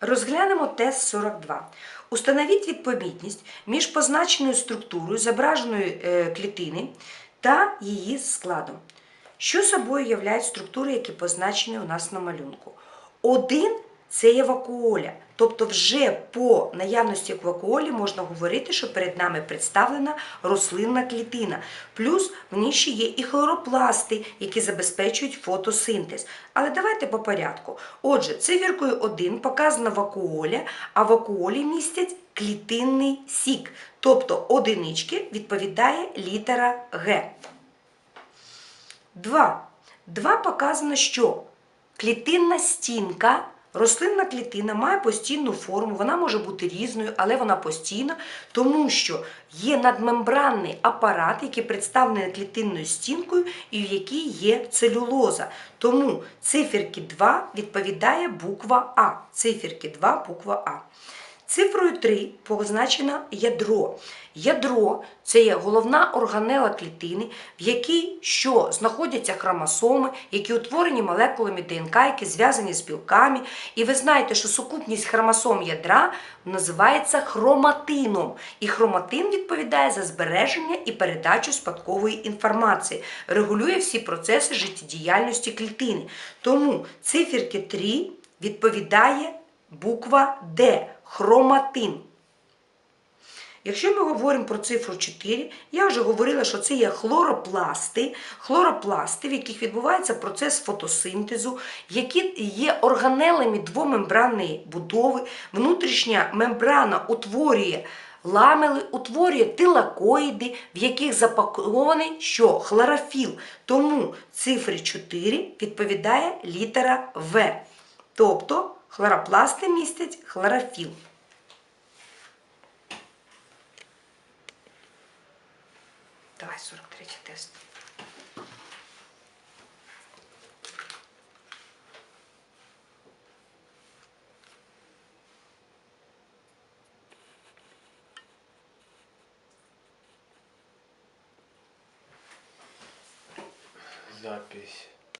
Розглянемо тест 42. Установіть відповідність між позначеною структурою зображеної е, клітини та її складом. Що собою являють структури, які позначені у нас на малюнку? Один це є вакуоля. Тобто вже по наявності вакуолі можна говорити, що перед нами представлена рослинна клітина. Плюс в ній ще є і хлоропласти, які забезпечують фотосинтез. Але давайте по порядку. Отже, циферкою 1 показана вакуоля, а вакуолі містять клітинний сік. Тобто одинички відповідає літера Г. 2. 2 показано, що клітинна стінка, рослинна клітина має постійну форму, вона може бути різною, але вона постійна, тому що є надмембранний апарат, який представлений клітинною стінкою і в якій є целюлоза. Тому циферки 2 відповідає буква А. Циферки 2 буква А. Цифрою 3 позначено ядро. Ядро це є головна органела клітини, в якій що знаходяться хромосоми, які утворені молекулами ДНК, які зв'язані з білками. І ви знаєте, що сукупність хромосом ядра називається хроматином. І хроматин відповідає за збереження і передачу спадкової інформації, регулює всі процеси життєдіяльності клітини. Тому циферки 3 відповідає буква Д хроматин. Якщо ми говоримо про цифру 4, я вже говорила, що це є хлоропласти, хлоропласти, в яких відбувається процес фотосинтезу, які є органелами двомембранної будови. Внутрішня мембрана утворює ламели, утворює тилакоїди, в яких запакований що? Хлорофіл. Тому цифри 4 відповідає літера В. Тобто хлоропласти містять хлорофіл. Давай 43 тест. Запись.